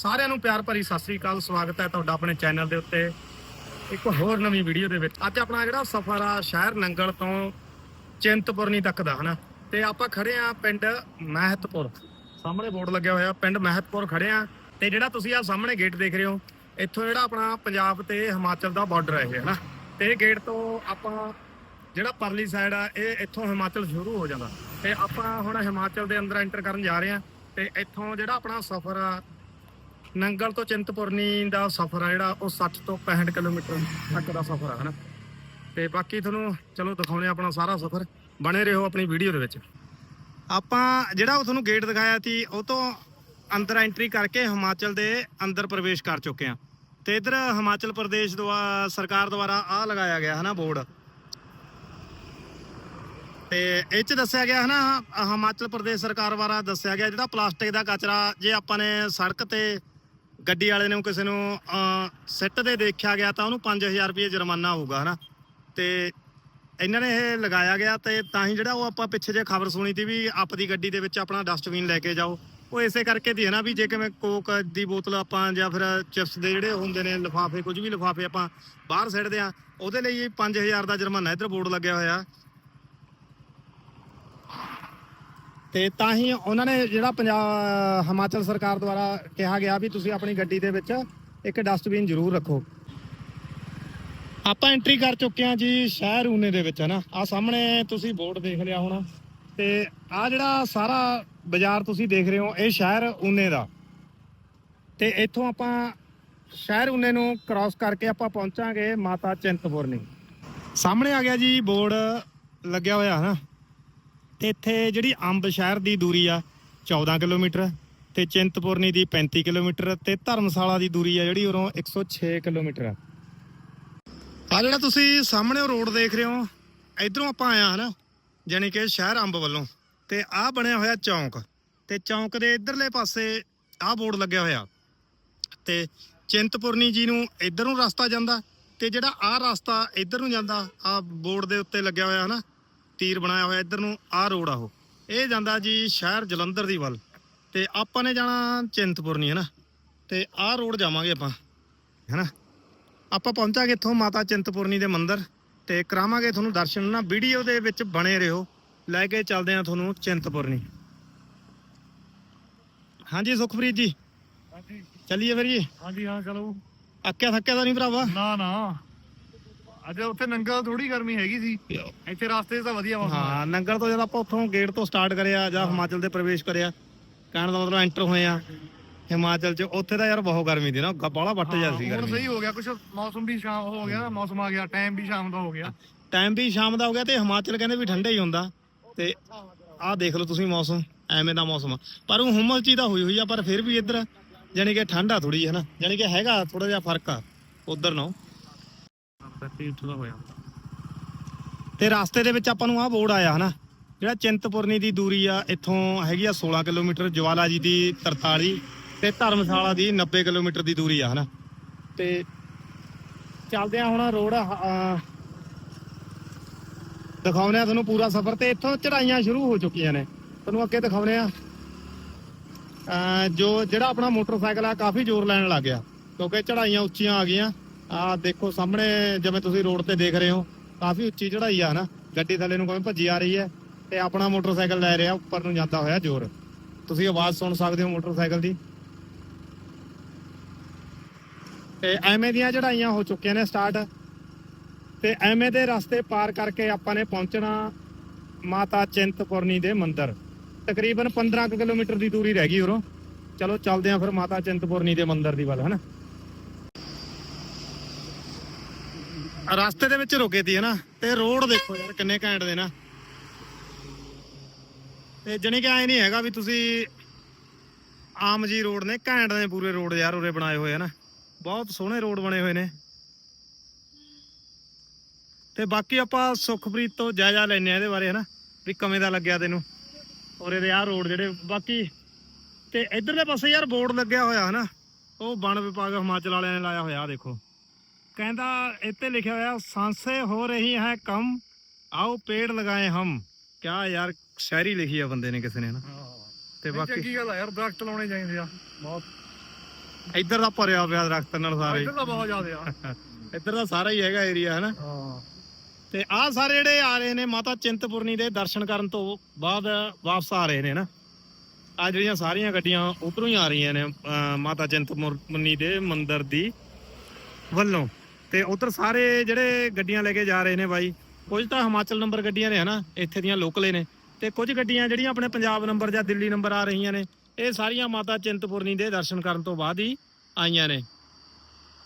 ਸਾਰਿਆਂ ਨੂੰ ਪਿਆਰ ਭਰੀ ਸਤਿ ਸ੍ਰੀ ਅਕਾਲ, ਸਵਾਗਤ ਹੈ ਤੁਹਾਡਾ ਆਪਣੇ ਚੈਨਲ ਦੇ ਉੱਤੇ। ਇੱਕ ਹੋਰ ਨਵੀਂ ਵੀਡੀਓ ਦੇ ਵਿੱਚ। ਅੱਜ ਆਪਣਾ ਜਿਹੜਾ ਸਫ਼ਰ ਆ, ਸ਼ਹਿਰ ਨੰਗਲ ਤੋਂ ਚਿੰਤਪੁਰਨੀ ਤੱਕ ਦਾ ਹਨਾ? ਤੇ ਆਪਾਂ ਖੜੇ ਆ ਪਿੰਡ ਮਹਿਤਪੁਰ। ਸਾਹਮਣੇ ਬੋਰਡ ਲੱਗਿਆ ਹੋਇਆ, ਪਿੰਡ ਮਹਿਤਪੁਰ ਖੜੇ ਆ ਤੇ ਜਿਹੜਾ ਤੁਸੀਂ ਆ ਸਾਹਮਣੇ ਗੇਟ ਦੇਖ ਰਹੇ ਹੋ, ਇੱਥੋਂ ਜਿਹੜਾ ਆਪਣਾ ਪੰਜਾਬ ਤੇ ਹਿਮਾਚਲ ਦਾ ਬਾਰਡਰ ਹੈ ਇਹ, ਹਨਾ? ਤੇ ਇਹ ਗੇਟ ਤੋਂ ਆਪਾਂ ਜਿਹੜਾ ਪਰਲੀ ਸਾਈਡ ਆ, ਇਹ ਇੱਥੋਂ ਹਿਮਾਚਲ ਸ਼ੁਰੂ ਹੋ ਜਾਂਦਾ। ਤੇ ਆਪਾਂ ਹੁਣ ਹਿਮਾਚਲ ਦੇ ਅੰਦਰ ਐਂਟਰ ਕਰਨ ਜਾ ਰਹੇ ਆ ਤੇ ਇੱਥੋਂ ਜਿਹੜਾ ਆਪਣਾ ਸਫ਼ਰ ਆ ਨੰਗਲ ਤੋਂ ਚਿੰਤਪੁਰਨੀ ਦਾ ਸਫ਼ਰ ਆ ਜਿਹੜਾ ਉਹ 60 ਤੋਂ 65 ਕਿਲੋਮੀਟਰ ਤੱਕ ਦਾ ਸਫ਼ਰ ਆ, ਹਨਾ? ਤੇ ਬਾਕੀ ਤੁਹਾਨੂੰ, ਚਲੋ ਦਿਖਾਉਣੇ ਆਪਣਾ ਸਾਰਾ ਸਫ਼ਰ। ਬਣੇ ਰਹੋ ਆਪਣੀ ਵੀਡੀਓ ਦੇ ਵਿੱਚ। ਆਪਾਂ ਜਿਹੜਾ ਉਹ ਤੁਹਾਨੂੰ ਗੇਟ ਦਿਖਾਇਆ ਸੀ, ਉਹ ਤੋਂ ਅੰਦਰ ਐਂਟਰੀ ਕਰਕੇ ਹਿਮਾਚਲ ਦੇ ਅੰਦਰ ਪ੍ਰਵੇਸ਼ ਕਰ ਚੁੱਕੇ ਆ ਤੇ ਇਧਰ ਹਿਮਾਚਲ ਪ੍ਰਦੇਸ਼ ਦੁਆਰਾ ਸਰਕਾਰ ਦੁਆਰਾ ਆ ਲਗਾਇਆ ਗਿਆ, ਹਨਾ, ਬੋਰਡ? ਤੇ ਇਹ ਚ ਦੱਸਿਆ ਗਿਆ, ਹਨਾ, ਹਿਮਾਚਲ ਪ੍ਰਦੇਸ਼ ਸਰਕਾਰ ਦੁਆਰਾ ਦੱਸਿਆ ਗਿਆ ਜਿਹੜਾ ਪਲਾਸਟਿਕ ਦਾ ਕਚਰਾ, ਜੇ ਆਪਾਂ ਨੇ ਸੜਕ ਤੇ ਗੱਡੀ ਵਾਲੇ ਨੂੰ ਕਿਸੇ ਨੂੰ ਅਹ, ਸਿੱਟ ਦੇ ਦੇਖਿਆ ਗਿਆ ਤਾਂ ਉਹਨੂੰ 5000 ਰੁਪਏ ਜੁਰਮਾਨਾ ਹੋਊਗਾ ਹਨਾ? ਤੇ ਇਹਨਾਂ ਨੇ ਇਹ ਲਗਾਇਆ ਗਿਆ ਤੇ ਤਾਂ ਹੀ ਜਿਹੜਾ ਉਹ ਆਪਾਂ ਪਿੱਛੇ ਜੇ ਖਬਰ ਸੁਣੀ ਸੀ ਵੀ ਆਪਦੀ ਗੱਡੀ ਦੇ ਵਿੱਚ ਆਪਣਾ ਡਸਟਬਿਨ ਲੈ ਕੇ ਜਾਓ। ਉਹ ਇਸੇ ਕਰਕੇ ਦੀ ਹੈ ਨਾ ਵੀ ਜੇ ਕਿਵੇਂ ਕੋਕ ਦੀ ਬੋਤਲ ਆਪਾਂ ਜਾਂ ਫਿਰ ਚਿਪਸ ਦੇ ਜਿਹੜੇ ਹੁੰਦੇ ਨੇ ਲਿਫਾਫੇ ਕੁਝ ਵੀ ਲਿਫਾਫੇ ਆਪਾਂ ਬਾਹਰ ਸਿੱਟਦੇ ਆ ਉਹਦੇ ਲਈ 5000 ਦਾ ਜੁਰਮਾਨਾ ਇੱਧਰ ਬੋਰਡ ਲੱਗਿਆ ਹੋਇਆ। ਤੇ ਤਾਂ ਹੀ ਉਹਨਾਂ ਨੇ ਜਿਹੜਾ ਪੰਜਾਬ, ਹਿਮਾਚਲ ਸਰਕਾਰ ਦੁਆਰਾ ਕਿਹਾ ਗਿਆ ਵੀ ਤੁਸੀਂ ਆਪਣੀ ਗੱਡੀ ਦੇ ਵਿੱਚ ਇੱਕ ਡਸਟਬਿਨ ਜ਼ਰੂਰ ਰੱਖੋ। ਆਪਾਂ ਐਂਟਰੀ ਕਰ ਚੁੱਕੇ ਹਾਂ ਜੀ ਸ਼ਹਿਰ ਊਨੇ ਦੇ ਵਿੱਚ, ਹਨਾ? ਆ ਸਾਹਮਣੇ ਤੁਸੀਂ ਬੋਰਡ ਦੇਖ ਲਿਆ ਹੋਣਾ। ਤੇ ਆ ਜਿਹੜਾ ਸਾਰਾ ਬਾਜ਼ਾਰ ਤੁਸੀਂ ਦੇਖ ਰਹੇ ਹੋ, ਇਹ ਸ਼ਹਿਰ ਊਨੇ ਦਾ। ਤੇ ਇੱਥੋਂ ਆਪਾਂ ਸ਼ਹਿਰ ਊਨੇ ਨੂੰ ਕ੍ਰਾਸ ਕਰਕੇ ਆਪਾਂ ਪਹੁੰਚਾਂਗੇ ਮਾਤਾ ਚਿੰਤਪੁਰਨੀ। ਸਾਹਮਣੇ ਆ ਗਿਆ ਜੀ ਬੋਰਡ, ਲੱਗਿਆ ਹੋਇਆ, ਹਨਾ? ਤੇ ਇੱਥੇ ਜਿਹੜੀ ਅੰਬ ਸ਼ਹਿਰ ਦੀ ਦੂਰੀ ਆ 14 ਕਿਲੋਮੀਟਰ ਤੇ ਚਿੰਤਪੁਰਨੀ ਦੀ 35 ਕਿਲੋਮੀਟਰ ਤੇ ਧਰਮਸ਼ਾਲਾ ਦੀ ਦੂਰੀ ਆ, ਜਿਹੜੀ ਉਰੋਂ 106 ਕਿਲੋਮੀਟਰ ਆ। ਆ ਜਿਹੜਾ ਤੁਸੀਂ ਸਾਹਮਣੇ ਰੋਡ ਦੇਖ ਰਹੇ ਹੋ, ਇਧਰੋਂ ਆਪਾਂ ਆਇਆ ਹਨਾ, ਜਾਣੀ ਕਿ ਸ਼ਹਿਰ ਅੰਬ ਵੱਲੋਂ। ਤੇ ਆਹ ਬਣਿਆ ਹੋਇਆ ਚੌਂਕ, ਤੇ ਚੌਂਕ ਦੇ ਇਧਰਲੇ ਪਾਸੇ ਆਹ ਬੋਰਡ ਲੱਗਿਆ ਹੋਇਆ। ਤੇ ਚਿੰਤਪੁਰਨੀ ਜੀ ਨੂੰ ਇਧਰ ਨੂੰ ਰਸਤਾ ਜਾਂਦਾ, ਤੇ ਜਿਹੜਾ ਆਹ ਰਸਤਾ ਇਧਰ ਨੂੰ ਜਾਂਦਾ, ਆਹ ਬੋਰਡ ਦੇ ਉੱਤੇ ਲੱਗਿਆ ਹੋਇਆ ਹਨਾ ਤੀਰ ਬਣਾਇਆ ਹੋਇਆ ਇਧਰ ਨੂੰ ਆਹ ਰੋਡ ਆ ਉਹ। ਇਹ ਜਾਂਦਾ ਜੀ ਸ਼ਹਿਰ ਜਲੰਧਰ ਦੀ ਵੱਲ। ਤੇ ਆਪਾਂ ਨੇ ਜਾਣਾ ਚਿੰਤਪੁਰਨੀ ਹਨਾ? ਤੇ ਆਹ ਰੋਡ ਜਾਵਾਂਗੇ ਆਪਾਂ ਹਨਾ? ਆਪਾਂ ਪਹੁੰਚਾਂਗੇ ਇੱਥੋਂ ਮਾਤਾ ਚਿੰਤਪੁਰਨੀ ਦੇ ਮੰਦਿਰ ਤੇ ਕਰਾਵਾਂਗੇ ਤੁਹਾਨੂੰ ਦਰਸ਼ਨ ਨਾ ਵੀਡੀਓ ਦੇ ਵਿੱਚ ਬਣੇ ਰਹੋ। ਲੈ ਕੇ ਚੱਲਦੇ ਆ ਤੁਹਾਨੂੰ ਚਿੰਤਪੁਰਨੀ। ਹਾਂਜੀ ਸੁਖਪ੍ਰੀਤ ਜੀ। ਹਾਂਜੀ। ਚੱਲੀਏ ਫਿਰ ਜੀ। ਹਾਂਜੀ ਹਾਂ ਚਲੋ। ਅੱਕਿਆ ਥੱਕਿਆ ਤਾਂ ਨਹੀਂ ਭਰਾਵਾ? ਨਾ ਨਾ। ਅੱਜ ਉੱਥੇ ਨੰਗਾ ਥੋੜੀ ਗਰਮੀ ਹੈਗੀ ਸੀ। ਇੱਥੇ ਰਸਤੇ 'ਚ ਤਾਂ ਵਧੀਆ ਮੌਸਮ ਹਾਂ ਨੰਗਲ ਤੋਂ ਜਦ ਆਪਾਂ ਉੱਥੋਂ ਗੇਟ ਤੋਂ ਸਟਾਰਟ ਕਰਿਆ ਜਾਂ ਹਿਮਾਚਲ ਦੇ ਪ੍ਰਵੇਸ਼ ਕਰਿਆ ਕਹਿਣ ਦਾ ਮਤਲਬ ਐਂਟਰ ਹੋਏ ਆ। ਹਿਮਾਚਲ ਚ ਉੱਥੇ ਤਾਂ ਯਾਰ ਬਹੁਤ ਗਰਮੀ ਦੀ ਨਾ ਬਾਹਲਾ ਵੱਟ ਜਾ ਸੀ ਹੁਣ ਸਹੀ ਹੋ ਗਿਆ ਕੁਛ ਮੌਸਮ ਵੀ ਸ਼ਾਮ ਹੋ ਗਿਆ ਮੌਸਮ ਆ ਗਿਆ ਟਾਈਮ ਵੀ ਸ਼ਾਮ ਦਾ ਹੋ ਗਿਆ। ਟਾਈਮ ਵੀ ਸ਼ਾਮ ਦਾ ਹੋ ਗਿਆ ਤੇ ਹਿਮਾਚਲ ਕਹਿੰਦੇ ਵੀ ਠੰਡਾ ਹੀ ਹੁੰਦਾ। ਤੇ ਆਹ ਦੇਖ ਲਓ ਤੁਸੀਂ ਮੌਸਮ ਐਵੇਂ ਦਾ ਮੌਸਮ ਆ। ਪਰ ਉਹ ਹੁਮਸ ਚੀ ਤਾਂ ਹੋਈ ਹੋਈ ਆ ਪਰ ਫਿਰ ਵੀ ਇੱਧਰ ਜਾਣੀ ਕਿ ਠੰਡਾ ਥੋੜੀ ਹੈ ਨਾ? ਜਾਣੀ ਕਿ ਹੈਗਾ ਥੋੜਾ ਜਿਹਾ ਫ਼ਰਕ ਆ ਉਧਰ ਨਾਲੋਂ। ਤੀਰਥ ਦਾ ਹੋਇਆ ਤੇ ਰਸਤੇ ਦੇ ਵਿੱਚ ਆਪਾਂ ਨੂੰ ਆਹ ਬੋਰਡ ਆਇਆ ਹਨਾ, ਜਿਹੜਾ ਚਿੰਤਪੁਰਨੀ ਦੀ ਦੂਰੀ ਆ, ਇੱਥੋਂ ਹੈਗੀ ਆ 16 ਕਿਲੋਮੀਟਰ ਜਵਾਲਾ ਜੀ ਦੀ 43 ਤੇ ਧਰਮਸ਼ਾਲਾ ਦੀ 90 ਕਿਲੋਮੀਟਰ ਦੀ ਦੂਰੀ ਆ ਹਨਾ। ਤੇ ਚੱਲਦੇ ਆ ਹੁਣ ਰੋਡ ਦਿਖਾਉਣੇ ਆ ਤੁਹਾਨੂੰ ਪੂਰਾ ਸਫ਼ਰ ਤੇ ਇੱਥੋਂ ਚੜਾਈਆਂ ਸ਼ੁਰੂ ਹੋ ਚੁੱਕੀਆਂ ਨੇ। ਤੁਹਾਨੂੰ ਅੱਗੇ ਦਿਖਾਉਣੇ ਆ ਜੋ, ਜਿਹੜਾ ਆਪਣਾ ਮੋਟਰਸਾਈਕਲ ਆ, ਕਾਫੀ ਜ਼ੋਰ ਲੈਣ ਲੱਗ ਗਿਆ, ਕਿਉਂਕਿ ਚੜਾਈਆਂ ਉੱਚੀਆਂ ਆ ਗਈਆਂ। ਆ ਦੇਖੋ ਸਾਹਮਣੇ ਜਿਵੇਂ ਤੁਸੀਂ ਰੋਡ ਤੇ ਦੇਖ ਰਹੇ ਹੋ, ਕਾਫੀ ਉੱਚੀ ਚੜਾਈ ਆ ਨਾ, ਗੱਡੀ ਥੱਲੇ ਨੂੰ ਕੋਈ ਭੱਜੀ ਆ ਰਹੀ ਹੈ ਤੇ ਆਪਣਾ ਮੋਟਰਸਾਈਕਲ ਲੈ ਰਿਹਾ, ਉੱਪਰ ਨੂੰ ਜਾਂਦਾ ਹੋਇਆ ਜ਼ੋਰ। ਤੁਸੀਂ ਆਵਾਜ਼ ਸੁਣ ਸਕਦੇ ਹੋ ਮੋਟਰਸਾਈਕਲ ਦੀ? ਤੇ ਐਵੇਂ ਦੀਆਂ ਚੜਾਈਆਂ ਹੋ ਚੁੱਕੀਆਂ ਨੇ ਸਟਾਰਟ। ਤੇ ਐਵੇਂ ਦੇ ਰਸਤੇ ਪਾਰ ਕਰਕੇ ਆਪਾਂ ਨੇ ਪਹੁੰਚਣਾ ਮਾਤਾ ਚਿੰਤਪੁਰਨੀ ਦੇ ਮੰਦਿਰ। ਤਕਰੀਬਨ 15 ਕੁ ਕਿਲੋਮੀਟਰ ਦੀ ਦੂਰੀ ਰਹਿ ਗਈ ਉਰੋਂ। ਚਲੋ ਚੱਲਦੇ ਆਂ ਫਿਰ ਮਾਤਾ ਚਿੰਤਪੁਰਨੀ ਦੇ ਮੰਦਿਰ ਦੀ ਵੱਲ, ਹਨਾ? ਰਸਤੇ ਦੇ ਵਿੱਚ ਰੁਕੇ ਤੀ ਹਨਾ ਤੇ ਰੋਡ ਦੇਖੋ ਯਾਰ ਕਿੰਨੇ ਘੈਂਟ ਦੇ ਨਾ। ਤੇ ਜਣੀ ਕਿ ਐ ਨਹੀਂ ਹੈਗਾ ਵੀ ਤੁਸੀਂ ਆਮ ਜੀ ਰੋਡ ਨੇ, ਘੈਂਟ ਦੇ ਪੂਰੇ ਰੋਡ ਯਾਰ ਉਰੇ ਬਣਾਏ ਹੋਏ ਹਨਾ ਬਹੁਤ ਸੋਹਣੇ ਰੋਡ ਬਣੇ ਹੋਏ ਨੇ। ਤੇ ਬਾਕੀ ਆਪਾਂ ਸੁਖਪ੍ਰੀਤ ਤੋਂ ਜਾਇਜ਼ਾ ਲੈਨੇ ਆ ਇਹਦੇ ਬਾਰੇ, ਹਨਾ, ਵੀ ਕਿਵੇਂ ਦਾ ਲੱਗਿਆ ਤੈਨੂੰ। ਔਰ ਦੇ ਆਹ ਰੋਡ ਜਿਹੜੇ, ਬਾਕੀ ਤੇ ਇਧਰਲੇ ਪਾਸੇ ਯਾਰ ਬੋਰਡ ਲੱਗਿਆ ਹੋਇਆ, ਹਨਾ। ਉਹ ਵਣ ਵਿਭਾਗ ਹਿਮਾਚਲ ਵਾਲਿਆਂ ਨੇ ਲਾਇਆ ਹੋਇਆ, ਆਹ ਦੇਖੋ। ਕਹਿੰਦਾ ਇੱਥੇ ਲਿਖਿਆ ਹੋਇਆ ਸਾਂਸੇ ਹੋ ਰਹੀ ਹੈ ਕਮ ਆਓ ਪੇੜ ਲਗਾਏ ਹਮ। ਕਿਆ ਯਾਰ ਸ਼ਾਇਰੀ ਲਿਖੀ ਆ ਬੰਦੇ ਨੇ ਕਿਸੇ ਨੇ ਨਾ ਤੇ ਬਾਕੀ ਚੰਗੀ ਗੱਲ ਆ ਯਾਰ ਦਰਖਤ ਲਾਉਣੇ ਚਾਹੀਦੇ ਆ ਬਹੁਤ। ਇੱਧਰ ਦਾ ਭਰਿਆ ਪਿਆ ਦਰਖਤ ਨਾਲ ਸਾਰੇ। ਇੱਧਰ ਤਾਂ ਬਹੁਤ ਜ਼ਿਆਦਾ ਆ। ਇੱਧਰ ਦਾ ਸਾਰਾ ਹੀ ਹੈਗਾ ਏਰੀਆ ਹਾਂ। ਤੇ ਆਹ ਸਾਰੇ ਜਿਹੜੇ ਆ ਰਹੇ ਨੇ ਮਾਤਾ ਚਿੰਤਪੁਰਨੀ ਦੇ ਦਰਸ਼ਨ ਕਰਨ ਤੋਂ ਬਾਅਦ ਵਾਪਸ ਆ ਰਹੇ ਨੇ ਨਾ ਆ ਜਿਹੜੀਆਂ ਸਾਰੀਆਂ ਗੱਡੀਆਂ ਉਧਰੋਂ ਹੀ ਆ ਰਹੀਆਂ ਨੇ ਮਾਤਾ ਚਿੰਤਪੁਰਨੀ ਦੇ ਮੰਦਿਰ ਦੀ ਵੱਲੋਂ। ਤੇ ਉਧਰ ਸਾਰੇ ਜਿਹੜੇ ਗੱਡੀਆਂ ਲੈ ਕੇ ਜਾ ਰਹੇ ਨੇ ਬਾਈ, ਕੁਝ ਤਾਂ ਹਿਮਾਚਲ ਨੰਬਰ ਗੱਡੀਆਂ ਨੇ ਹਨਾ, ਇੱਥੇ ਦੀਆਂ ਲੋਕਲੇ ਨੇ। ਤੇ ਕੁਝ ਗੱਡੀਆਂ ਜਿਹੜੀਆਂ ਆਪਣੇ ਪੰਜਾਬ ਨੰਬਰ ਜਾਂ ਦਿੱਲੀ ਨੰਬਰ ਆ ਰਹੀਆਂ ਨੇ, ਇਹ ਸਾਰੀਆਂ ਮਾਤਾ ਚਿੰਤਪੁਰਨੀ ਦੇ ਦਰਸ਼ਨ ਕਰਨ ਤੋਂ ਬਾਅਦ ਹੀ ਆਈਆਂ ਨੇ।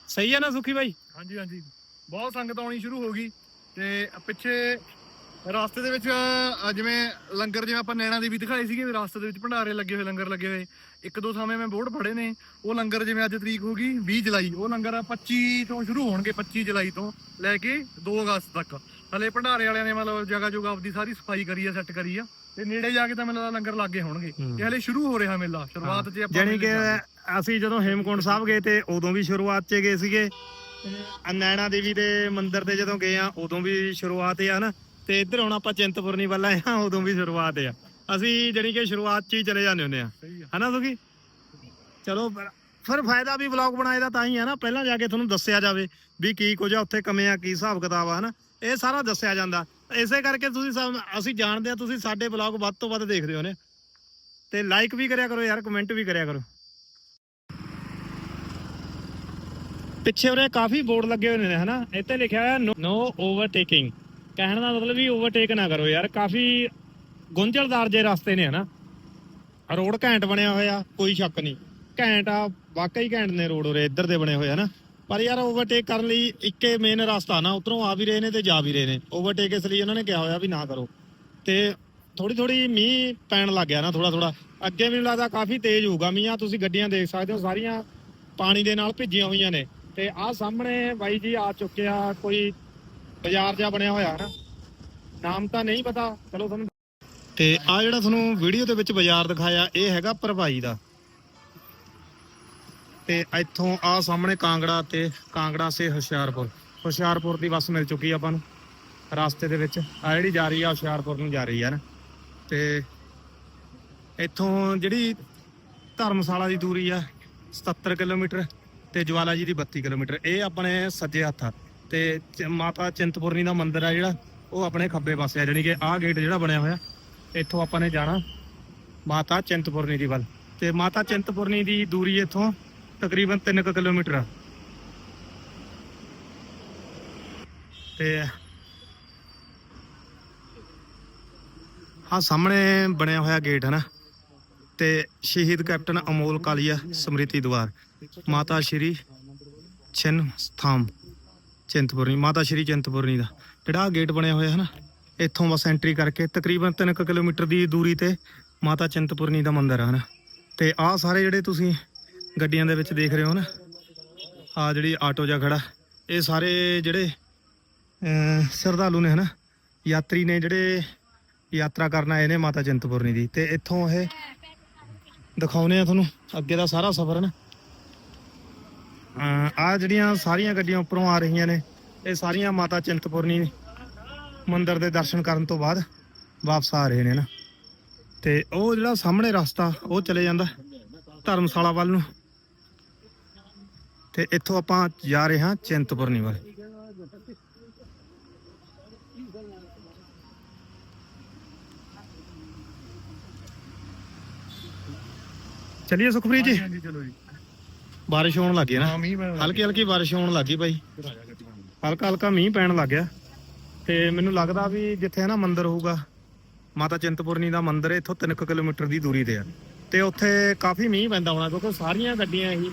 ਸਹੀ ਹੈ ਨਾ ਸੁਖੀ ਬਾਈ? ਹਾਂਜੀ ਹਾਂਜੀ। ਬਹੁਤ ਸੰਗਤ ਆਉਣੀ ਸ਼ੁਰੂ ਹੋ ਗਈ ਤੇ ਪਿੱਛੇ ਰਸਤੇ ਦੇ ਵਿੱਚ ਅ, ਜਿਵੇਂ ਲੰਗਰ ਜਿਵੇਂ ਆਪਾਂ ਨੈਣਾ ਦੇਵੀ ਦਿਖਾਏ ਸੀਗੇ ਵੀ ਰਸਤੇ ਦੇ ਵਿੱਚ ਭੰਡਾਰੇ ਲੱਗੇ ਹੋਏ ਲੰਗਰ ਲੱਗੇ ਹੋਏ। ਇੱਕ ਦੋ ਥਾਵੇਂ ਮੈਂ ਬੋਰਡ ਪੜੇ ਨੇ। ਉਹ ਲੰਗਰ ਜਿਵੇਂ ਅੱਜ ਤਰੀਕ ਹੋ ਗਈ 20 ਜੁਲਾਈ। ਉਹ ਲੰਗਰ 25 ਤੋਂ ਸ਼ੁਰੂ ਹੋਣਗੇ 25 ਜੁਲਾਈ ਤੋਂ ਲੈ ਕੇ 2 ਅਗਸਤ ਤੱਕ। ਹਲੇ ਭੰਡਾਰੇ ਵਾਲਿਆਂ ਨੇ ਮਤਲਬ ਜਗ੍ਹਾ ਜੁਗਾ ਆਪਦੀ ਸਾਰੀ ਸਫ਼ਾਈ ਕਰੀ ਆ ਸੈੱਟ ਕਰੀ ਆ। ਤੇ ਨੇੜੇ ਜਾ ਕੇ ਤਾਂ ਮੈਨੂੰ ਲੱਗਦਾ ਲੰਗਰ ਲੱਗੇ ਹੋਣਗੇ। ਹੂੰ। ਇਹ ਹਲੇ ਸ਼ੁਰੂ ਹੋ ਰਿਹਾ ਮੇਲਾ। ਸ਼ੁਰੂਆਤ 'ਚ ਆਪਾਂ ਜਾਣੀ ਕਿ ਮੇਲੇ। ਅਸੀਂ ਜਦੋਂ ਹੇਮਕੁੰਟ ਸਾਹਿਬ ਗਏ ਤੇ ਉਦੋਂ ਵੀ ਸ਼ੁਰੂਆਤ 'ਚ ਗਏ ਸੀਗੇ। ਆ ਨੈਣਾ ਦੇਵੀ ਦੇ ਮੰਦਿਰ ਤੇ ਜਦੋਂ ਗਏ ਆ ਉਦੋਂ ਵੀ ਸ਼ੁਰੂਆਤ ਆ ਨਾ। ਤੇ ਇੱਧਰ ਹੁਣ ਆਪਾਂ ਚਿੰਤਪੁਰਨੀ ਵੱਲ ਆਏ ਆ ਉਦੋਂ ਵੀ ਸ਼ੁਰੂਆਤ ਆ। ਅਸੀਂ ਜਾਣੀ ਕਿ ਸ਼ੁਰੂਆਤ 'ਚ ਹੀ ਚਲੇ ਜਾਂਦੇ ਹੁੰਦੇ ਆ। ਹਨਾ ਸੁਖੀ? ਚਲੋ ਫਿਰ- ਫਿਰ ਫਾਇਦਾ ਵੀ ਵਲੌਗ ਬਣਾਏ ਦਾ ਤਾਂ ਹੀ ਆ ਨਾ। ਪਹਿਲਾਂ ਜਾ ਕੇ ਤੁਹਾਨੂੰ ਦੱਸਿਆ ਜਾਵੇ ਵੀ ਕੀ ਕੁਝ ਆ ਉੱਥੇ ਕਮੇ ਆ ਕੀ ਹਿਸਾਬ ਕਿਤਾਬ ਆ ਹਨਾ। ਇਹ ਸਾਰਾ ਦੱਸਿਆ ਜਾਂਦਾ। ਇਸੇ ਕਰਕੇ ਤੁਸੀਂ ਸਭ ਅਸੀਂ ਜਾਣਦੇ ਆ ਤੁਸੀਂ ਸਾਡੇ ਵਲੌਗ ਵੱਧ ਤੋਂ ਵੱਧ ਦੇਖਦੇ ਹੋ ਨੇ ਤੇ ਲਾਈਕ ਵੀ ਕਰਿਆ ਕਰੋ ਯਾਰ ਕਮੈਂਟ ਵੀ ਕਰਿਆ ਕਰੋ। ਪਿੱਛੇ ਉਰੇ ਕਾਫੀ ਬੋਰਡ ਲੱਗੇ ਹੋਏ ਨੇ ਹਨਾ। ਇੱਥੇ ਲਿਖਿਆ ਹੋਇਆ ਨੋ ਓਵਰਟੇਕਿੰਗ ਕਹਿਣ ਦਾ ਮਤਲਬ ਵੀ ਓਵਰਟੇਕ ਨਾ ਕਰੋ ਯਾਰ, ਕਾਫੀ ਗੁੰਝਲਦਾਰ ਜੇ ਰਸਤੇ ਨੇ ਹਨਾ। ਰੋਡ ਘੈਂਟ ਬਣਿਆ ਹੋਇਆ, ਕੋਈ ਸ਼ੱਕ ਨਹੀਂ। ਘੈਂਟ ਆ, ਵਾਕਈ ਘੈਂਟ ਨੇ ਰੋਡ ਉਰੇ, ਇੱਧਰ ਦੇ ਬਣੇ ਹੋਏ ਆ ਪਰ ਯਾਰ ਓਵਰਟੇਕ ਕਰਨ ਲਈ ਇੱਕੇ ਮੇਨ ਰਸਤਾ ਨਾ, ਉਧਰੋਂ ਆ ਵੀ ਰਹੇ ਨੇ ਤੇ ਜਾ ਵੀ ਰਹੇ ਨੇ। ਓਵਰਟੇਕ ਇਸ ਲਈ ਉਹਨਾਂ ਨੇ ਕਿਹਾ ਹੋਇਆ ਵੀ ਨਾ ਕਰੋ। ਤੇ ਥੋੜੀ ਥੋੜੀ ਮੀਂਹ ਪੈਣ ਲੱਗ ਗਿਆ ਨਾ ਥੋੜਾ ਥੋੜਾ ਅੱਗੇ ਮੈਨੂੰ ਲੱਗਦਾ ਕਾਫੀ ਤੇਜ਼ ਹੋਊਗਾ ਮੀਂਹ ਆ ਤੁਸੀਂ ਗੱਡੀਆਂ ਦੇਖ ਸਕਦੇ ਹੋ, ਸਾਰੀਆਂ ਪਾਣੀ ਦੇ ਨਾਲ ਭਿੱਜੀਆਂ ਹੋਈਆਂ ਨੇ। ਤੇ ਆਹ ਸਾਹਮਣੇ ਬਾਈ ਜੀ ਆ ਚੁੱਕਿਆ ਕੋਈ ਬਾਜ਼ਾਰ ਜਿਹਾ ਬਣਿਆ ਹੋਇਆ ਨਾ। ਨਾਮ ਤਾਂ ਨਹੀਂ ਪਤਾ। ਚਲੋ ਤੁਹਾਨੂੰ ਤੇ ਆ ਜਿਹੜਾ ਤੁਹਾਨੂੰ ਵੀਡੀਓ ਦੇ ਵਿੱਚ ਬਾਜ਼ਾਰ ਦਿਖਾਇਆ, ਇਹ ਹੈਗਾ ਭਰਵਾਈ ਦਾ। ਤੇ ਇੱਥੋਂ ਆ ਸਾਹਮਣੇ ਕਾਂਗੜਾ ਤੇ ਕਾਂਗੜਾ ਸੇ ਹੁਸ਼ਿਆਰਪੁਰ। ਹੁਸ਼ਿਆਰਪੁਰ ਦੀ ਬੱਸ ਮਿਲ ਚੁੱਕੀ ਆਪਾਂ ਨੂੰ, ਰਸਤੇ ਦੇ ਵਿੱਚ। ਆ ਜਿਹੜੀ ਜਾ ਰਹੀ ਆ, ਹੁਸ਼ਿਆਰਪੁਰ ਨੂੰ ਜਾ ਰਹੀ ਆ ਨਾ। ਤੇ ਇੱਥੋਂ ਜਿਹੜੀ ਧਰਮਸ਼ਾਲਾ ਦੀ ਦੂਰੀ ਆ 77 ਕਿਲੋਮੀਟਰ ਤੇ ਜਵਾਲਾ ਜੀ ਦੀ 32 ਕਿਲੋਮੀਟਰ। ਇਹ ਆਪਣੇ ਸੱਜੇ ਹੱਥ ਆ ਤੇ ਚ- ਮਾਤਾ ਚਿੰਤਪੁਰਨੀ ਦਾ ਮੰਦਿਰ ਆ ਜਿਹੜਾ, ਉਹ ਆਪਣੇ ਖੱਬੇ ਪਾਸੇ ਆ, ਜਾਣੀ ਕਿ ਆਹ ਗੇਟ ਜਿਹੜਾ ਬਣਿਆ ਹੋਇਆ, ਇੱਥੋਂ ਆਪਾਂ ਨੇ ਜਾਣਾ ਮਾਤਾ ਚਿੰਤਪੁਰਨੀ ਦੀ ਵੱਲ। ਤੇ ਮਾਤਾ ਚਿੰਤਪੁਰਨੀ ਦੀ ਦੂਰੀ ਇੱਥੋਂ ਤਕਰੀਬਨ 3 ਕਿਲੋਮੀਟਰ ਆ। ਤੇ ਆ ਸਾਹਮਣੇ ਬਣਿਆ ਹੋਇਆ ਗੇਟ ਹੈ ਨਾ, ਤੇ ਸ਼ਹੀਦ ਕੈਪਟਨ ਅਮੋਲ ਕਾਲੀਆ ਸਮ੍ਰਿਤੀ ਦਵਾਰ। ਮਾਤਾ ਸ਼੍ਰੀ ਛਿੰਨ ਸਥਾਮ ਚਿੰਤਪੁਰਨੀ, ਮਾਤਾ ਸ਼੍ਰੀ ਚਿੰਤਪੁਰਨੀ ਦਾ। ਜਿਹੜਾ ਆਹ ਗੇਟ ਬਣਿਆ ਹੋਇਆ ਹੈ ਨਾ, ਇੱਥੋਂ ਬਸ ਐਂਟਰੀ ਕਰਕੇ ਤਕਰੀਬਨ 3 ਕਿਲੋਮੀਟਰ ਦੀ ਦੂਰੀ ਤੇ ਮਾਤਾ ਚਿੰਤਪੁਰਨੀ ਦਾ ਮੰਦਿਰ ਹੈ ਨਾ ਤੇ ਆਹ ਸਾਰੇ ਜਿਹੜੇ ਤੁਸੀਂ ਗੱਡੀਆਂ ਦੇ ਵਿੱਚ ਦੇਖ ਰਹੇ ਹੋ ਨਾ ਆ ਜਿਹੜੀ ਆਟੋ ਜਾਂ ਖੜਾ, ਇਹ ਸਾਰੇ ਜਿਹੜੇ, ਅਮ, ਸ਼ਰਧਾਲੂ ਨੇ, ਹਨਾ, ਯਾਤਰੀ ਨੇ ਜਿਹੜੇ ਯਾਤਰਾ ਕਰਨ ਆਏ ਨੇ ਮਾਤਾ ਚਿੰਤਪੁਰਨੀ ਦੀ। ਤੇ ਇੱਥੋਂ ਇਹ ਦਿਖਾਉਨੇ ਆ ਤੁਹਾਨੂੰ, ਅੱਗੇ ਦਾ ਸਾਰਾ ਸਫ਼ਰ ਨਾ ਆ ਜਿਹੜੀਆਂ ਸਾਰੀਆਂ ਗੱਡੀਆਂ ਉੱਪਰੋਂ ਆ ਰਹੀਆਂ ਨੇ, ਇਹ ਸਾਰੀਆਂ ਮਾਤਾ ਚਿੰਤਪੁਰਨੀ ਮੰਦਿਰ ਦੇ ਦਰਸ਼ਨ ਕਰਨ ਤੋਂ ਬਾਅਦ ਵਾਪਸ ਆ ਰਹੇ ਨੇ ਨਾ। ਤੇ ਉਹ ਜਿਹੜਾ ਸਾਹਮਣੇ ਰਸਤਾ, ਉਹ ਚਲੇ ਜਾਂਦਾ ਧਰਮਸ਼ਾਲਾ ਵੱਲ ਨੂੰ। ਤੇ ਇੱਥੋਂ ਆਪਾਂ ਜਾ ਰਹੇ ਹਾਂ ਚਿੰਤਪੁਰਨੀ ਵੱਲ। ਚਲਿਏ ਸੁਖਪ੍ਰੀਤ ਜੀ। ਚਲੋ ਜੀ। ਬਾਰਿਸ਼ ਹੋਣ ਲੱਗੀ ਨਾ। ਹਾਂ ਮੀਂਹ ਪੈਣ ਲੱਗ ਹਲਕੀ ਹਲਕੀ ਬਾਰਿਸ਼ ਹੋਣ ਲੱਗੀ ਬਾਈ ਗਿਆ। ਆ ਜਾ ਗੱਡੀ ਨਾਲ। ਹਲਕਾ ਹਲਕਾ ਮੀਂਹ ਪੈਣ ਲੱਗ ਗਿਆ। ਤੇ ਮੈਨੂੰ ਲੱਗਦਾ ਵੀ ਜਿੱਥੇ ਨਾ ਮੰਦਿਰ ਹੋਊਗਾ ਮਾਤਾ ਚਿੰਤਪੁਰਨੀ ਦਾ ਮੰਦਿਰ ਹੈ, ਇੱਥੋਂ 3 ਕਿਲੋਮੀਟਰ ਦੀ ਦੂਰੀ ਤੇ ਆ। ਤੇ ਉੱਥੇ ਕਾਫੀ ਮੀਂਹ ਪੈਂਦਾ ਹੋਣਾ ਕਿਉਂਕਿ ਸਾਰੀਆਂ ਗੱਡੀਆਂ ਹੀ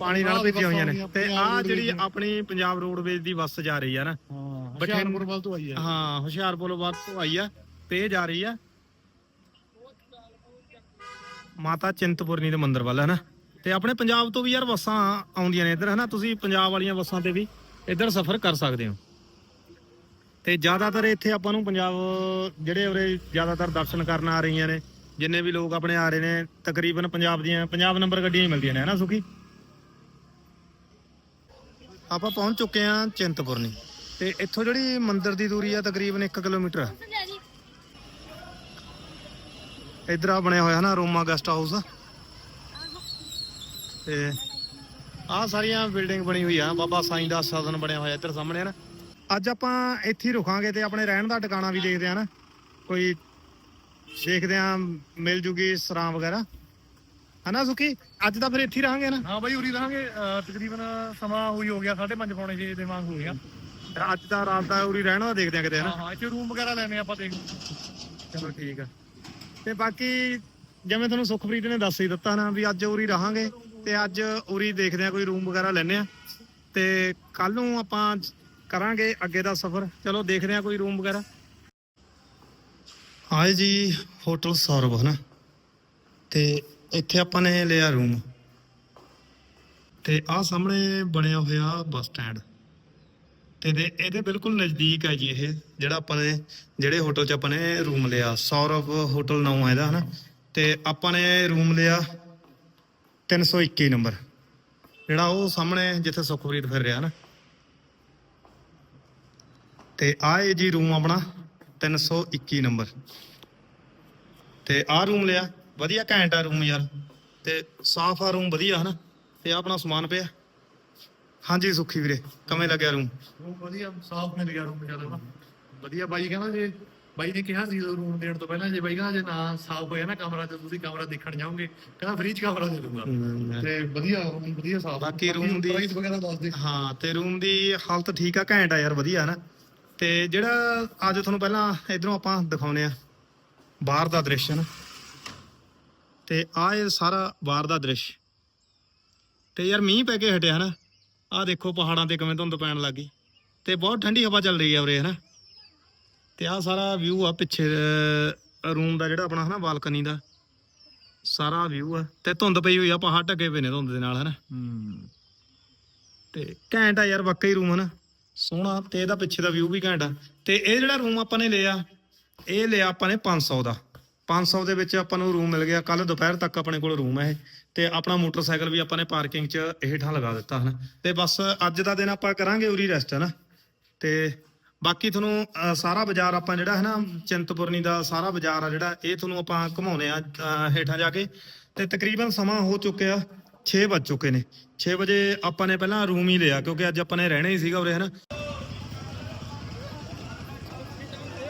ਪਾਣੀ ਨਾਲ ਆਹ ਭਿੱਜੀਆਂ ਹੋਈਆਂ ਨੇ। ਤੇ ਪੰਜਾਬ ਆ ਜਿਹੜੀ ਆਪਣੀ ਪੰਜਾਬ ਰੋਡਵੇਜ਼ ਦੀ ਬੱਸ ਜਾ ਰਹੀ ਆ ਨਾ। ਹਾਂ ਵੱਲ ਤੋਂ ਆਈ ਹੈ ਹਾਂ ਹੁਸ਼ਿਆਰਪੁਰ ਵੱਲ ਤੋਂ ਆਈ ਆ ਤੇ ਇਹ ਜਾ ਰਹੀ ਆ ਮਾਤਾ ਚਿੰਤਪੁਰਨੀ ਦੇ ਮੰਦਿਰ ਵੱਲ ਹੈ ਨਾ? ਤੇ ਆਪਣੇ ਪੰਜਾਬ ਤੋਂ ਵੀ ਯਾਰ ਬੱਸਾਂ ਆਉਂਦੀਆਂ ਨੇ ਇੱਧਰ ਹਨਾ? ਤੁਸੀਂ ਪੰਜਾਬ ਵਾਲੀਆਂ ਬੱਸਾਂ ਤੇ ਵੀ ਇੱਧਰ ਸਫ਼ਰ ਕਰ ਸਕਦੇ ਹੋ। ਤੇ ਜ਼ਿਆਦਾਤਰ ਇੱਥੇ ਆਪਾਂ ਨੂੰ ਪੰਜਾਬ ਜਿਹੜੇ ਉਰੇ ਜ਼ਿਆਦਾਤਰ ਦਰਸ਼ਨ ਕਰਨ ਆ ਰਹੀਆਂ ਨੇ ਜਿੰਨੇ ਵੀ ਲੋਕ ਆਪਣੇ ਆ ਰਹੇ ਨੇ ਤਕਰੀਬਨ ਪੰਜਾਬ ਦੀਆਂ ਪੰਜਾਬ ਨੰਬਰ ਗੱਡੀਆਂ ਹੀ ਮਿਲਦੀਆਂ ਨੇ ਹਨਾ ਸੁਖੀ? ਆਪਾਂ ਪਹੁੰਚ ਚੁੱਕੇ ਆ ਚਿੰਤਪੁਰਨੀ ਤੇ ਇੱਥੋਂ ਜਿਹੜੀ ਮੰਦਿਰ ਦੀ ਦੂਰੀ ਆ ਤਕਰੀਬਨ 1 ਕਿਲੋਮੀਟਰ ਆ। ਇਧਰ ਆ ਬਣਿਆ ਹੋਇਆ ਨਾ ਰੋਮਾ ਗੈਸਟ ਹਾਊਸ। ਤੇ ਆਹ ਸਾਰੀਆਂ ਬਿਲਡਿੰਗ ਬਣੀ ਹੋਈ ਆ। ਬਾਬਾ ਸਾਈਂ ਦਾ ਸਦਨ ਬਣਿਆ ਹੋਇਆ ਇੱਧਰ ਸਾਹਮਣੇ ਨਾ? ਅੱਜ ਆਪਾਂ ਇੱਥੇ ਹੀ ਰੁਕਾਂਗੇ ਤੇ ਆਪਣੇ ਰਹਿਣ ਦਾ ਟਿਕਾਣਾ ਵੀ ਦੇਖਦੇ ਆ ਨਾ? ਕੋਈ ਦੇਖਦੇ ਆ ਮਿਲ ਜੂਗੀ ਸਰਾਂ ਵਗੈਰਾ। ਹਨਾ ਸੁਖੀ? ਅੱਜ ਤਾਂ ਫਿਰ ਇੱਥੇ ਹੀ ਰਹਾਂਗੇ ਨਾ? ਹਾਂ ਬਾਈ ਉਰੀ ਰਹਾਂਗੇ। ਤਕਰੀਬਨ ਸਮਾਂ ਹੋਈ ਹੋ ਗਿਆ 5:30 ਪੌਣੇ 6 ਦੇ ਵਾਂਗ ਹੋ ਗਿਆ। ਅੱਜ ਦਾ ਰਾਤ ਦਾ ਉਰੀ ਰਹਿਣ ਦਾ ਦੇਖਦੇ ਆ ਕਿਤੇ ਹਨਾ ਹਾਂ ਹਾਂ ਇੱਥੇ ਰੂਮ ਵਗੈਰਾ ਲੈਣੇ ਆਪਾਂ ਦੇਖ। ਚਲੋ ਠੀਕ ਆ। ਤੇ ਬਾਕੀ ਜਿਵੇਂ ਤੁਹਾਨੂੰ ਸੁਖਪ੍ਰੀਤ ਨੇ ਦੱਸ ਹੀ ਦਿੱਤਾ ਨਾ ਵੀ ਅੱਜ ਉਰੀ ਰਹਾਂਗੇ। ਤੇ ਅੱਜ ਉਰੀ ਦੇਖਦੇ ਆ ਕੋਈ ਰੂਮ ਵਗੈਰਾ ਲੈਣੇ ਆ ਤੇ ਕੱਲ ਨੂੰ ਆਪਾਂ ਕਰਾਂਗੇ ਅੱਗੇ ਦਾ ਸਫ਼ਰ। ਚਲੋ ਦੇਖਦੇ ਆ ਕੋਈ ਰੂਮ ਵਗੈਰਾ। ਆਏ ਜੀ, ਹੋਟਲ ਸੌਰਵ, ਹਨਾ? ਤੇ ਇੱਥੇ ਆਪਾਂ ਨੇ ਲਿਆ ਰੂਮ ਤੇ ਆਹ ਸਾਹਮਣੇ ਬਣਿਆ ਹੋਇਆ ਬੱਸ ਸਟੈਂਡ। ਤੇ ਦੇ, ਇਹਦੇ ਬਿਲਕੁਲ ਨਜ਼ਦੀਕ ਹੈ ਜੀ ਇਹ, ਜਿਹੜਾ ਆਪਾਂ ਨੇ, ਜਿਹੜੇ ਹੋਟਲ 'ਚ ਆਪਾਂ ਨੇ ਰੂਮ ਲਿਆ। ਸੌਰਵ ਹੋਟਲ ਨਾਮ ਹੈ ਇਹਦਾ, ਹਨਾ? ਤੇ ਆਪਾਂ ਨੇ ਰੂਮ ਲਿਆ 321 ਨੰਬਰ। ਜਿਹੜਾ ਉਹ ਸਾਹਮਣੇ ਜਿੱਥੇ ਸੁਖਪ੍ਰੀਤ ਫਿਰ ਰਿਹਾ ਨਾ। ਤੇ ਆਹ ਇਹ ਜੀ ਰੂਮ ਆਪਣਾ 321 ਨੰਬਰ। ਤੇ ਆਹ ਰੂਮ ਲਿਆ, ਵਧੀਆ ਘੈਂਟ ਆ ਰੂਮ ਯਾਰ। ਤੇ ਸਾਫ਼ ਆ ਰੂਮ ਵਧੀਆ ਹਨਾ। ਤੇ ਆਹ ਆਪਣਾ ਸਮਾਨ ਪਿਆ। ਹਾਂਜੀ ਸੁਖੀ ਵੀਰੇ, ਕਿਵੇਂ ਲੱਗਿਆ ਰੂਮ ਰੂਮ ਵਧੀਆ, ਸਾਫ਼ ਮਿਲ ਗਿਆ ਰੂਮ ਜ਼ਿਆਦਾ। ਵਧੀਆ ਬਾਈ ਕਹਿੰਦਾ ਜੇ ਬਾਈ ਨੇ ਕਿਹਾ ਸੀ ਰੂਮ ਦੇਣ ਤੋਂ ਪਹਿਲਾਂ ਜੇ ਬਾਈ ਕਹਿੰਦਾ ਜੇ ਨਾ ਸਾਫ਼ ਹੋਇਆ ਨਾ ਕਮਰਾ ਤੇ ਤੁਸੀਂ ਕਮਰਾ ਦੇਖਣ ਜਾਓਗੇ ਕਹਿੰਦਾ ਫ੍ਰੀ ਚ ਕਮਰਾ ਦੇ ਦੂੰਗਾ। ਤੇ ਵਧੀਆ ਰੂਮ ਵਧੀਆ ਸਾਫ਼ ਬਾਕੀ room ਦੀ- ਪ੍ਰਾਈਸ ਵਗੈਰਾ ਦੱਸ ਦੇ। ਹਾਂ ਤੇ ਰੂਮ ਦੀ ਹਾਲਤ ਠੀਕ ਆ ਘੈਂਟ ਆ ਯਾਰ ਵਧੀਆ ਨਾ। ਤੇ ਜਿਹੜਾ ਅੱਜ ਤੁਹਾਨੂੰ ਪਹਿਲਾਂ ਇਧਰੋਂ ਆਪਾਂ ਦਿਖਾਉਨੇ ਆ ਬਾਹਰ ਦਾ ਦ੍ਰਿਸ਼ ਨਾ। ਤੇ ਆ ਇਹ ਸਾਰਾ ਬਾਹਰ ਦਾ ਦ੍ਰਿਸ਼। ਤੇ ਯਾਰ ਮੀਂਹ ਪੈ ਕੇ ਹਟਿਆ ਨਾ। ਆ ਦੇਖੋ ਪਹਾੜਾਂ ਤੇ ਕਿਵੇਂ ਧੁੰਦ ਪੈਣ ਲੱਗੀ ਤੇ ਬਹੁਤ ਠੰਡੀ ਹਵਾ ਚੱਲ ਰਹੀ ਆ ਉਰੇ ਹਨਾ ਤੇ ਆ ਸਾਰਾ ਵਿਊ ਆ ਪਿੱਛੇ ਰੂਮ ਦਾ ਜਿਹੜਾ ਆਪਣਾ ਹਨਾ ਬਾਲਕਨੀ ਦਾ। ਸਾਰਾ ਵਿਊ ਆ। ਤੇ ਧੁੰਦ ਪਈ ਹੋਈ ਆ ਪਹਾੜ ਢੱਕੇ ਪਏ ਨੇ ਧੁੰਦ ਦੇ ਨਾਲ, ਹਨਾ। ਹੂੰ ਤੇ ਘੈਂਟ ਆ ਯਾਰ, ਵਾਕਈ ਰੂਮ ਹਨ। ਸੋਹਣਾ ਤੇ ਇਹਦਾ ਪਿੱਛੇ ਦਾ ਵਿਊ ਵੀ ਘੈਂਟ ਆ। ਤੇ ਇਹ ਜਿਹੜਾ ਰੂਮ ਆਪਾਂ ਨੇ ਲਿਆ, ਇਹ ਲਿਆ ਆਪਾਂ ਨੇ 500 ਦਾ। 500 ਦੇ ਵਿੱਚ ਆਪਾਂ ਨੂੰ ਰੂਮ ਮਿਲ ਗਿਆ। ਕੱਲ ਦੁਪਹਿਰ ਤੱਕ ਆਪਣੇ ਕੋਲ ਰੂਮ ਹੈ ਇਹ। ਤੇ ਆਪਣਾ ਮੋਟਰਸਾਈਕਲ ਵੀ ਆਪਾਂ ਨੇ ਪਾਰਕਿੰਗ 'ਚ ਹੇਠਾਂ ਲਗਾ ਦਿੱਤਾ, ਹਨ। ਤੇ ਬਸ ਅੱਜ ਦਾ ਦਿਨ ਆਪਾਂ ਕਰਾਂਗੇ ਉਰੀ ਰੈਸਟ ਹੈ ਨਾ ਤੇ ਬਾਕੀ ਤੁਹਾਨੂੰ ਅ, ਸਾਰਾ ਬਾਜ਼ਾਰ ਆਪਾਂ ਜਿਹੜਾ ਹੈ ਨਾ ਚਿੰਤਪੁਰਨੀ ਦਾ ਸਾਰਾ ਬਾਜ਼ਾਰ ਆ ਜਿਹੜਾ ਇਹ ਤੁਹਾਨੂੰ ਆਪਾਂ ਘੁਮਾਉਨੇ ਆ ਅ, ਹੇਠਾਂ ਜਾ ਕੇ। ਤੇ ਤਕਰੀਬਨ ਸਮਾਂ ਹੋ ਚੁੱਕਿਆ 6 ਵੱਜ ਚੁੱਕੇ ਨੇ। 6 ਵਜੇ ਆਪਾਂ ਨੇ ਪਹਿਲਾਂ ਰੂਮ ਹੀ ਲਿਆ ਕਿਉਂਕਿ ਅੱਜ ਆਪਾਂ ਨੇ ਰਹਿਣਾ ਹੀ ਸੀਗਾ ਉਰੇ ਹਨਾ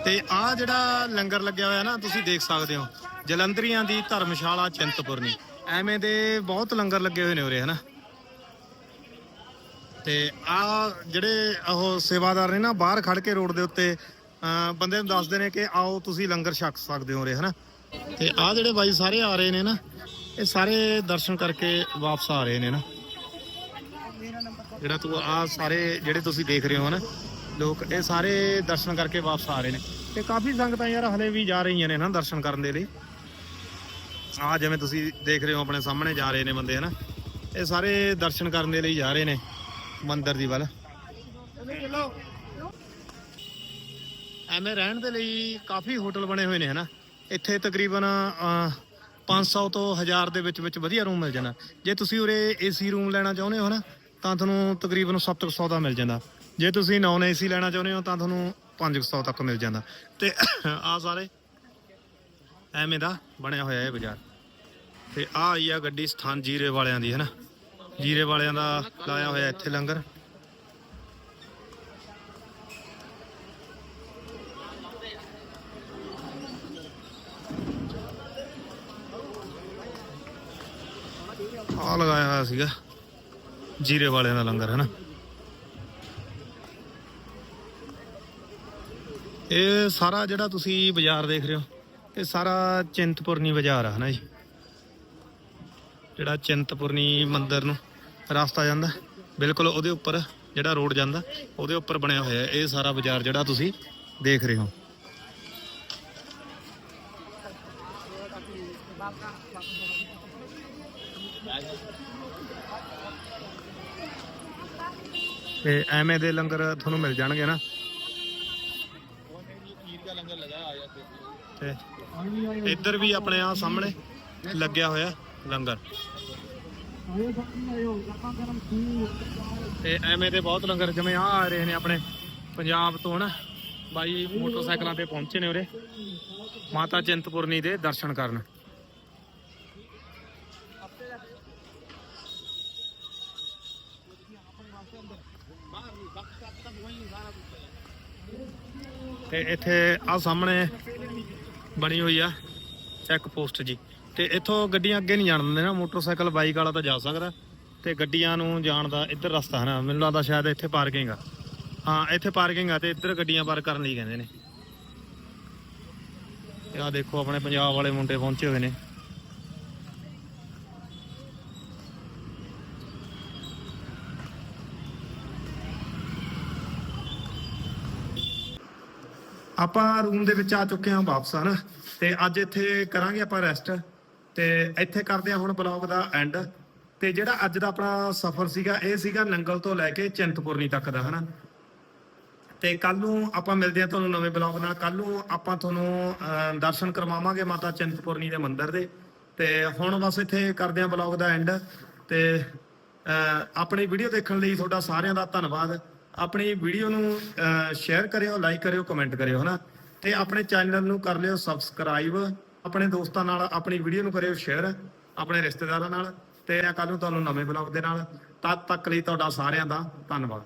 ਤੇ ਆ ਜਿਹੜਾ ਲੰਗਰ ਲੱਗਿਆ ਹੋਇਆ ਨਾ ਤੁਸੀਂ ਦੇਖ ਸਕਦੇ ਹੋ। ਜਲੰਧਰੀਆਂ ਦੀ ਧਰਮਸ਼ਾਲਾ ਚਿੰਤਪੁਰਨੀ। ਐਵੇਂ ਦੇ ਬਹੁਤ ਲੰਗਰ ਲੱਗੇ ਹੋਏ ਨੇ ਉਰੇ ਹਨਾ ਤੇ ਆ ਜਿਹੜੇ ਉਹ ਸੇਵਾਦਾਰ ਨੇ ਨਾ, ਬਾਹਰ ਖੜ ਕੇ ਰੋਡ ਦੇ ਉੱਤੇ, ਅਹ, ਬੰਦੇ ਨੂੰ ਦੱਸਦੇ ਨੇ ਕਿ ਆਓ ਤੁਸੀਂ ਲੰਗਰ ਛਕ ਸਕਦੇ ਹੋ ਉਰੇ ਹਨਾ? ਤੇ ਆ ਜਿਹੜੇ ਬਾਈ ਸਾਰੇ ਆ ਰਹੇ ਨੇ ਨਾ, ਇਹ ਸਾਰੇ ਦਰਸ਼ਨ ਕਰਕੇ ਵਾਪਸ ਆ ਰਹੇ ਨੇ ਨਾ। ਜਿਹੜਾ ਤੂੰ ਆ ਸਾਰੇ ਜਿਹੜੇ ਤੁਸੀਂ ਦੇਖ ਰਹੇ ਹੋ ਨਾ, ਲੋਕ ਇਹ ਸਾਰੇ ਦਰਸ਼ਨ ਕਰਕੇ ਵਾਪਸ ਆ ਰਹੇ ਨੇ। ਤੇ ਕਾਫੀ ਸੰਗਤਾਂ ਯਾਰ ਹਲੇ ਵੀ ਜਾ ਰਹੀਆਂ ਨੇ ਨਾ ਦਰਸ਼ਨ ਕਰਨ ਦੇ ਲਈ। ਆ ਜਿਵੇਂ ਤੁਸੀਂ ਦੇਖ ਰਹੇ ਹੋ, ਆਪਣੇ ਸਾਹਮਣੇ ਜਾ ਰਹੇ ਨੇ ਬੰਦੇ, ਹਨਾ? ਇਹ ਸਾਰੇ ਦਰਸ਼ਨ ਕਰਨ ਦੇ ਲਈ ਜਾ ਰਹੇ ਨੇ। ਮੰਦਿਰ ਦੀ ਵੱਲ। ਐਵੇਂ ਰਹਿਣ ਦੇ ਲਈ ਕਾਫੀ ਹੋਟਲ ਬਣੇ ਹੋਏ ਨੇ ਹਨਾ? ਇੱਥੇ ਤਕਰੀਬਨ ਅਹ, 500 ਤੋਂ 1000 ਦੇ ਵਿੱਚ ਵਿੱਚ ਵਧੀਆ ਰੂਮ ਮਿਲ ਜਾਣਾ। ਜੇ ਤੁਸੀਂ ਉਰੇ ਏਸੀ ਰੂਮ ਲੈਣਾ ਚਾਹੁੰਦੇ ਹੋ ਨਾ ਤਾਂ ਤੁਹਾਨੂੰ ਤਕਰੀਬਨ 700 ਦਾ ਮਿਲ ਜਾਂਦਾ। ਜੇ ਤੁਸੀਂ ਨਾਨ ਏਸੀ ਲੈਣਾ ਚਾਹੁੰਦੇ ਹੋ ਤਾਂ ਤੁਹਾਨੂੰ 500 ਤੱਕ ਮਿਲ ਜਾਂਦਾ। ਤੇ ਆ ਸਾਰੇ ਐਵੇਂ ਦਾ ਬਣਿਆ ਹੋਇਆ ਇਹ ਬਾਜ਼ਾਰ। ਤੇ ਆ ਆਈ ਆ ਗੱਡੀ ਸਥਾਨ ਜੀਰੇ ਵਾਲਿਆਂ ਦੀ ਹੈ ਨਾ ਜੀਰੇ ਵਾਲਿਆਂ ਦਾ ਲਾਇਆ ਹੋਇਆ ਇੱਥੇ ਲੰਗਰ। ਆ ਲਗਾਇਆ ਹੋਇਆ ਸੀਗਾ, ਜੀਰੇ ਵਾਲਿਆਂ ਦਾ ਲੰਗਰ ਹੈ ਨਾ ਇਹ ਸਾਰਾ ਜਿਹੜਾ ਤੁਸੀਂ ਬਾਜ਼ਾਰ ਦੇਖ ਰਹੇ ਹੋ, ਇਹ ਸਾਰਾ ਚਿੰਤਪੁਰਨੀ ਬਾਜ਼ਾਰ ਆ, ਹਨਾ ਜੀ? ਜਿਹੜਾ ਚਿੰਤਪੁਰਨੀ ਮੰਦਿਰ ਨੂੰ ਰਸਤਾ ਜਾਂਦਾ ਬਿਲਕੁਲ ਉਹਦੇ ਉੱਪਰ ਜਿਹੜਾ ਰੋਡ ਜਾਂਦਾ, ਉਹਦੇ ਉੱਪਰ ਬਣਿਆ ਹੋਇਆ ਇਹ ਸਾਰਾ ਬਾਜ਼ਾਰ ਜਿਹੜਾ ਤੁਸੀਂ ਦੇਖ ਰਹੇ ਹੋ। ਤੇ ਐਵੇਂ ਦੇ ਲੰਗਰ ਤੁਹਾਨੂੰ ਮਿਲ ਜਾਣਗੇ ਨਾ। ਤੇ ਇੱਧਰ ਵੀ ਆਪਣੇ ਆ ਸਾਹਮਣੇ ਲੱਗਿਆ ਹੋਇਆ ਲੰਗਰ। ਤੇ ਐਵੇਂ ਦੇ ਬਹੁਤ ਲੰਗਰ ਜਿਵੇਂ ਆ ਆ ਰਹੇ ਨੇ ਆਪਣੇ ਪੰਜਾਬ ਤੋਂ ਨਾ ਬਾਈ ਮੋਟਰਸਾਈਕਲਾਂ ਤੇ ਪਹੁੰਚੇ ਨੇ ਉਰੇ। ਮਾਤਾ ਚਿੰਤਪੁਰਨੀ ਦੇ ਦਰਸ਼ਨ ਕਰਨ। ਤੇ ਇੱਥੇ ਆ ਸਾਹਮਣੇ ਬਣੀ ਹੋਈ ਆ ਚੈੱਕ ਪੋਸਟ ਜੀ। ਤੇ ਇੱਥੋਂ ਗੱਡੀਆਂ ਅੱਗੇ ਨਹੀਂ ਜਾਣ ਦਿੰਦੇ ਨਾ, ਮੋਟਰਸਾਈਕਲ, ਬਾਈਕ ਵਾਲਾ ਤਾਂ ਜਾ ਸਕਦਾ ਤੇ ਗੱਡੀਆਂ ਨੂੰ ਜਾਣ ਦਾ ਇੱਧਰ ਰਸਤਾ ਹੈ ਨਾ, ਮੈਨੂੰ ਲੱਗਦਾ ਸ਼ਾਇਦ ਇੱਥੇ ਪਾਰਕਿੰਗ ਆ। ਹਾਂ, ਇੱਥੇ ਪਾਰਕਿੰਗ ਆ ਤੇ ਇੱਧਰ ਗੱਡੀਆਂ ਪਾਰਕ ਕਰਨ ਲਈ ਕਹਿੰਦੇ ਨੇ। ਆ ਦੇਖੋ, ਆਪਣੇ ਪੰਜਾਬ ਵਾਲੇ ਮੁੰਡੇ ਪਹੁੰਚੇ ਹੋਏ ਨੇ। ਆਪਾਂ ਰੂਮ ਦੇ ਵਿੱਚ ਆ ਚੁੱਕੇ ਹਾਂ ਵਾਪਸ, ਹਨ? ਤੇ ਅੱਜ ਇੱਥੇ ਕਰਾਂਗੇ ਆਪਾਂ ਰੈਸਟ ਤੇ ਇੱਥੇ ਕਰਦੇ ਹਾਂ ਹੁਣ ਬਲੌਗ ਦਾ ਐਂਡ ਤੇ ਜਿਹੜਾ ਅੱਜ ਦਾ ਆਪਣਾ ਸਫ਼ਰ ਸੀਗਾ, ਇਹ ਸੀਗਾ ਨੰਗਲ ਤੋਂ ਲੈ ਕੇ ਚਿੰਤਪੁਰਨੀ ਤੱਕ ਦਾ, ਹਨਾ? ਤੇ ਕੱਲ ਨੂੰ ਆਪਾਂ ਮਿਲਦੇ ਹਾਂ ਤੁਹਾਨੂੰ ਨਵੇਂ ਬਲੌਗ ਨਾਲ। ਕੱਲ ਨੂੰ ਆਪਾਂ ਤੁਹਾਨੂੰ ਦਰਸ਼ਨ ਕਰਵਾਵਾਂਗੇ ਮਾਤਾ ਚਿੰਤਪੁਰਨੀ ਦੇ ਮੰਦਿਰ ਦੇ। ਤੇ ਹੁਣ ਬਸ ਇੱਥੇ ਕਰਦੇ ਹਾਂ ਬਲੌਗ ਦਾ ਐਂਡ ਤੇ ਆਪਣੀ ਵੀਡੀਓ ਦੇਖਣ ਲਈ ਤੁਹਾਡਾ ਸਾਰਿਆਂ ਦਾ ਧੰਨਵਾਦ। ਆਪਣੀ ਵੀਡੀਓ ਨੂੰ ਸ਼ੇਅਰ ਕਰਿਓ ਲਾਈਕ ਕਰਿਓ ਕਮੈਂਟ ਕਰਿਓ, ਹਨਾ? ਤੇ ਆਪਣੇ ਚੈਨਲ ਨੂੰ ਕਰ ਲਿਓ ਸਬਸਕ੍ਰਾਈਬ ਆਪਣੇ ਦੋਸਤਾਂ ਨਾਲ, ਆਪਣੀ ਵੀਡੀਓ ਨੂੰ ਕਰਿਓ ਸ਼ੇਅਰ ਆਪਣੇ ਰਿਸ਼ਤੇਦਾਰਾਂ ਨਾਲ ਤੇ ਕੱਲ ਨੂੰ ਤੁਹਾਨੂੰ ਨਵੇਂ ਬਲੌਗ ਦੇ ਨਾਲ। ਤਦ ਤੱਕ ਲਈ ਤੁਹਾਡਾ ਸਾਰਿਆਂ ਦਾ ਧੰਨਵਾਦ।